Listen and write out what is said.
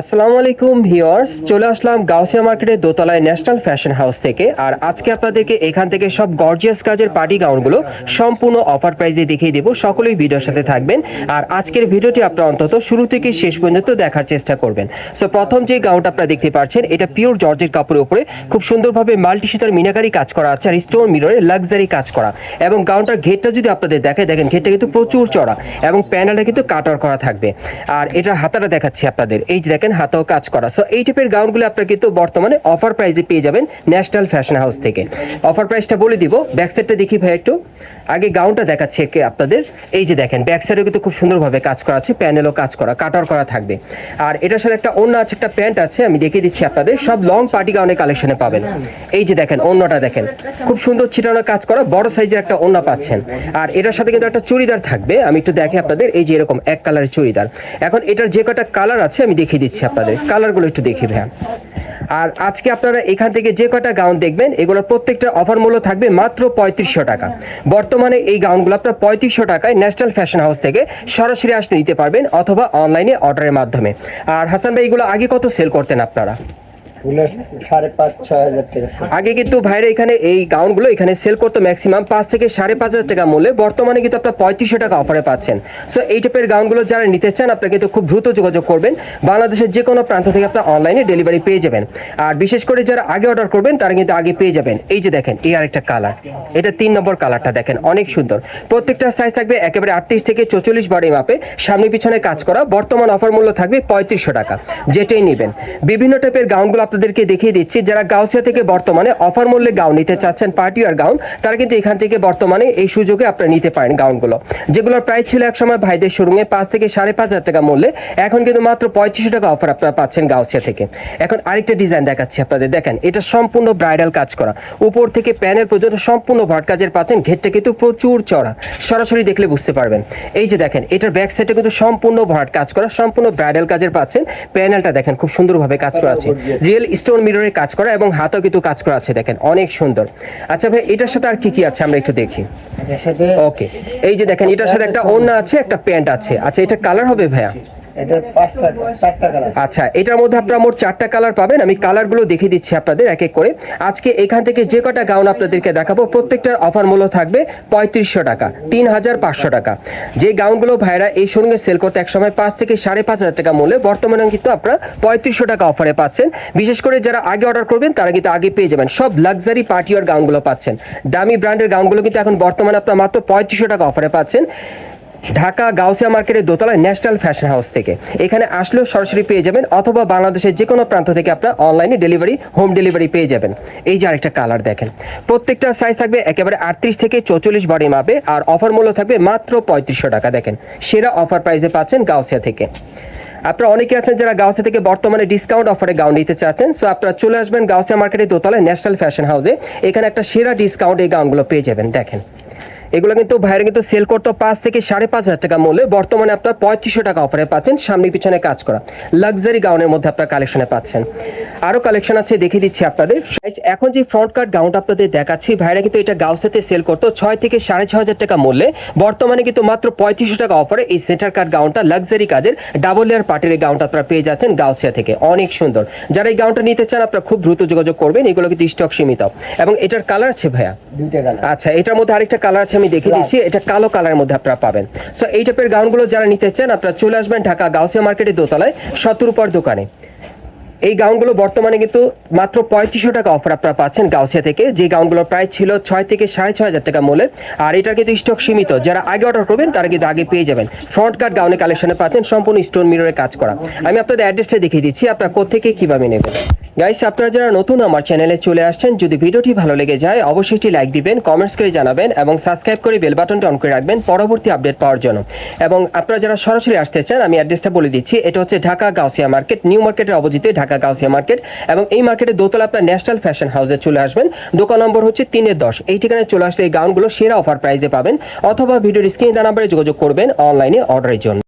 আসসালামু আলাইকুম ভিউয়ার্স, চলে আসলাম গাউসিয়া মার্কেটের দোতলায় ন্যাশনাল ফ্যাশন হাউস থেকে। আর আজকে আপনাদেরকে এখান থেকে সব গর্জিয়াস কাজের পার্টি গাউনগুলো সম্পূর্ণ অফার প্রাইসে দেখিয়ে দেবো, সকলেই ভিডিওর সাথে থাকবেন। আর আজকের ভিডিওটি আপনারা অন্তত শুরু থেকে শেষ পর্যন্ত দেখার চেষ্টা করবেন। সো প্রথম যে গাউনটা আপনারা দেখতে পাচ্ছেন, এটা পিওর জর্জের কাপড়ের উপরে খুব সুন্দরভাবে মাল্টি সুতার মিনাকারি কাজ করা আছে, আর স্টোন মিররে লাক্সারি কাজ করা। এবং গাউনটার ঘেরটা যদি আপনাদের দেখায়, দেখেন ঘেরটা কিন্তু প্রচুর চড়া এবং প্যানেলটা কিন্তু কাটার করা থাকবে। আর এটা হাতাটা দেখাচ্ছি আপনাদের। এই যে দেখেন, হাতাও কাজ করা। সো এই টাইপের গাউনগুলো আপনারা কিন্তু বর্তমানে অফার প্রাইসে পেয়ে যাবেন ন্যাশনাল ফ্যাশন হাউস থেকে। অফার প্রাইসটা বলে দিব ব্যাক সাইডটা দেখি ভাই একটু। আগে গাউনটা দেখাচ্ছে একে আপনাদের। এই যে দেখেন ব্যাক সাইডে কিন্তু খুব সুন্দরভাবে কাজ করা আছে প্যানেলও কাজ করা কাটার করা থাকবে। আর এটার সাথে একটা অন্য আছে, একটা প্যান্ট আছে, আমি দেখিয়ে দিচ্ছি আপনাদের। সব লং পার্টি গাউনের কালেকশনে পাবেন। এই যে দেখেন, অন্যটা দেখেন। খুব সুন্দর ছিটানো কাজ করা, বড় সাইজের একটা ওন্না পাচ্ছেন। আর এটার সাথে কিন্তু একটা চুড়িদার থাকবে, আমি একটু দেখে আপনাদের, এই যে এরকম এক কালারের চুড়িদার। এখন এটার যে কটা কালার আছে আমি দেখিয়ে দিচ্ছি আপনাদের। কালারগুলো একটু দেখি, ভাইয়া। আর আজকে আপনারা এখান থেকে যে কটা গাউন দেখবেন, এগুলোর প্রত্যেকটা অফার মূল্য থাকবে মাত্র পঁয়ত্রিশশো টাকা। বর্তমানে এই গাউনগুলো আপনার পঁয়ত্রিশশো টাকায় ন্যাশনাল ফ্যাশন হাউস থেকে সরাসরি আসলে নিতে পারবেন অথবা অনলাইনে অর্ডারের মাধ্যমে। আর হাসান ভাই, এগুলো আগে কত সেল করতেন আপনারা? আগে কিন্তু ভাইরা এখানে এই গাউনগুলো এখানে সেল করতো ম্যাক্সিমাম পাঁচ থেকে সাড়ে পাঁচ হাজার টাকা মূল্যে। বর্তমানে কিন্তু আপনার পঁয়ত্রিশশো টাকা অফারে পাচ্ছেন। সো এই টাইপের গাউনগুলো যারা নিতে চান, আপনারা কিন্তু খুব দ্রুত যোগাযোগ করবেন। বাংলাদেশের যে কোনো প্রান্ত থেকে আপনার অনলাইনে ডেলিভারি পেয়ে যাবেন। আর বিশেষ করে যারা আগে অর্ডার করবেন, তারা কিন্তু আগে পেয়ে যাবেন। এই যে দেখেন, এই আরেকটা কালার এটা তিন নম্বর কালারটা দেখেন, অনেক সুন্দর। প্রত্যেকটা সাইজ থাকবে একেবারে আটত্রিশ থেকে চৌচল্লিশ বডি মাপে সামনে পিছনে কাজ করা। বর্তমান অফার মূল্য থাকবে পঁয়ত্রিশশো টাকা। যেটাই নেবেন। বিভিন্ন টাইপের গাউনগুলো আপনাদেরকে দেখিয়ে দিচ্ছি যারা গাউসিয়া থেকে বর্তমানে অফার মূল্যে গাউন নিতে চাচ্ছেন পার্টি আর গাউন তারা কিন্তু এখান থেকে বর্তমানে এই সুযোগে আপনারা নিতে পারেন গাউনগুলো যেগুলোর প্রাইস ছিল একসময় ভাইদের শোরুমে পাঁচ থেকে সাড়ে পাঁচ হাজার টাকা মূল্যে এখন কিন্তু মাত্র পঁয়ত্রিশশো টাকা অফার আপনারা পাচ্ছেন গাউসিয়া থেকে। এখন আরেকটা ডিজাইন দেখাচ্ছি আপনাদের দেখেন এটা সম্পূর্ণ ব্রাইডাল কাজ করা। উপর থেকে প্যানেল পর্যন্ত সম্পূর্ণ ভট কাজের পাচ্ছেন ঘেরটা কিন্তু প্রচুর চড়া সরাসরি দেখলে বুঝতে পারবেন। এই যে দেখেন এটার ব্যাক সাইডে কিন্তু সম্পূর্ণ ভরাট কাজ করা সম্পূর্ণ ব্রাইডাল কাজের পাচ্ছেন। প্যানেলটা দেখেন খুব সুন্দরভাবে কাজ করা আছে। রিয়েল স্টোন মিররে কাজ করা এবং হাতেও কিন্তু কাজ করা আছে দেখেন অনেক সুন্দর। আচ্ছা ভাই এটার সাথে আর কি কি আছে? আমরা একটু দেখি। ওকে এই যে দেখেন এটার সাথে একটা ওড়না আছে একটা প্যান্ট আছে। আচ্ছা এটা কালার হবে ভাইয়া? আচ্ছা এটার মধ্যে আপনারা মোট চারটা কালার পাবেন। আমি কালারগুলো দেখিয়ে দিচ্ছি আপনাদের এক এক করে। আজকে এখান থেকে যে কটা গাউন আপনাদেরকে দেখাবো প্রত্যেকটার অফার মূল্য থাকবে পঁয়ত্রিশশো টাকা তিন হাজার পাঁচশো টাকা। যে গাউনগুলো ভাইরা এই শোরুমে সেল করতে এক সময় পাঁচ থেকে সাড়ে পাঁচ হাজার টাকা মূল্যে বর্তমানে কিন্তু আপনারা পঁয়ত্রিশশো টাকা অফারে পাচ্ছেন। বিশেষ করে যারা আগে অর্ডার করবেন তারা কিন্তু আগে পেয়ে যাবেন। সব লাক্সারি পার্টিওয়ার গাউনগুলো পাচ্ছেন। দামি ব্র্যান্ডের গাউনগুলো কিন্তু এখন বর্তমানে আপনারা মাত্র পঁয়ত্রিশশো টাকা অফারে পাচ্ছেন। ঢাকা গাউসিয়া মার্কেটের দোতলায় ন্যাশনাল ফ্যাশন হাউস থেকে। এখানে আসলেও সরাসরি পেয়ে যাবেন অথবা বাংলাদেশের যে কোনো প্রান্ত থেকে আপনারা অনলাইনে ডেলিভারি, হোম ডেলিভারি পেয়ে যাবেন। এই যে আরেকটা কালার দেখেন। প্রত্যেকটা সাইজ থাকবে একেবারে আটত্রিশ থেকে চৌচল্লিশ বডি মাপে আর অফার মূল্য থাকবে মাত্র পঁয়ত্রিশশো টাকা। দেখেন, সেরা অফার প্রাইসে পাচ্ছেন গাউসিয়া থেকে। আপনারা অনেকে আছেন যারা গাউসিয়া থেকে বর্তমানে ডিসকাউন্ট অফারে গাউন নিতে চাচ্ছেন সো আপনারা চলে আসবেন গাউসিয়া মার্কেটের দোতলায় ন্যাশনাল ফ্যাশন হাউসে। এখানে একটা সেরা ডিসকাউন্ট এই গাউনগুলো পেয়ে যাবেন। দেখেন এগুলো কিন্তু ভাইরা কিন্তু সেল করতো পাঁচ থেকে সাড়ে পাঁচ হাজার টাকা মূল্যে। বর্তমানে আপনার পঁয়ত্রিশশো টাকা অফারে পাচ্ছেন। সামনে পিছনে কাজ করা। লাক্সারি গাউনের মধ্যে আপনার কালেকশনে পাচ্ছেন। আরও কালেকশন আছে দেখিয়ে দিচ্ছি আপনাদের। এখন যে ফ্রন্ট কার্ড গাউনটা আপনাদের দেখাচ্ছি ভাইরা কিন্তু এটা গাউসাতে সেল করতো ছয় থেকে সাড়ে ছয় হাজার টাকা মূল্যে। বর্তমানে কিন্তু মাত্র পঁয়ত্রিশশো টাকা অফারে এই সেন্টার কার্ড গাউনটা লাক্সারি কাজের ডাবল লেয়ার পার্টির এই গাউনটা আপনারা পেয়ে যাচ্ছেন গাউসিয়া থেকে। অনেক সুন্দর। যারা এই গাউনটা নিতে চান আপনারা খুব দ্রুত যোগাযোগ করবেন। এগুলো কিন্তু স্টক সীমিত। এবং এটার কালার আছে ভাইয়া? আচ্ছা এটার মধ্যে আরেকটা কালার আছে আমি দেখিয়ে দিচ্ছি এটা কালো কালারের মধ্যে আপনারা পাবেন। সো এই টাইপের গাউনগুলো যারা নিতে চান আপনারা চলে আসবেন ঢাকা গাউসিয়া মার্কেটের দোতলায় সত্তর দোকানে। এই গাউনগুলো বর্তমানে কিন্তু মাত্র পঁয়ত্রিশশো টাকা অফার আপনারা পাচ্ছেন গাউসিয়া থেকে। যে গাউনগুলোর প্রায় ছিল ছয় থেকে সাড়ে ছয় হাজার টাকা মূল্যে আর এটার কিন্তু স্টক সীমিত। যারা আগে অর্ডার করবেন তারা কিন্তু আগে পেয়ে যাবেন। ফ্রন্ট কার্ড গাউনের কালেকশনে পাচ্ছেন সম্পূর্ণ স্টোন মিররে কাজ করা। আমি আপনাদের অ্যাড্রেসটা দেখিয়ে দিচ্ছি আপনারা কোথেকে কীভাবে নেবেন। গাইস আপনারা যারা নতুন আমার চ্যানেলে চলে আসছেন, যদি ভিডিওটি ভালো লেগে যায়, অবশ্যই একটি লাইক দিবেন কমেন্টস করে জানাবেন এবং সাবস্ক্রাইব করে বেল বাটনটা অন করে রাখবেন পরবর্তী আপডেট পাওয়ার জন্য। এবং আপনারা যারা সরাসরি আসতে চান, আমি অ্যাড্রেসটা বলে দিচ্ছি, এটা হচ্ছে ঢাকা গাউসিয়া মার্কেট নিউ মার্কেটের অপোজিটে ঢাকা গাউসিয়া মার্কেট এবং এই মার্কেটে দোতলা আপনার ন্যাশনাল ফ্যাশন হাউসে চলে আসবেন। দোকান নম্বর হচ্ছে তিনের দশ। এই ঠিকানায় চলে আসলে এই গাউনগুলো সেরা অফার প্রাইজে পাবেন অথবা ভিডিওর স্ক্রিনে দেওয়া নাম্বারে যোগাযোগ করবেন অনলাইনে অর্ডারের জন্য।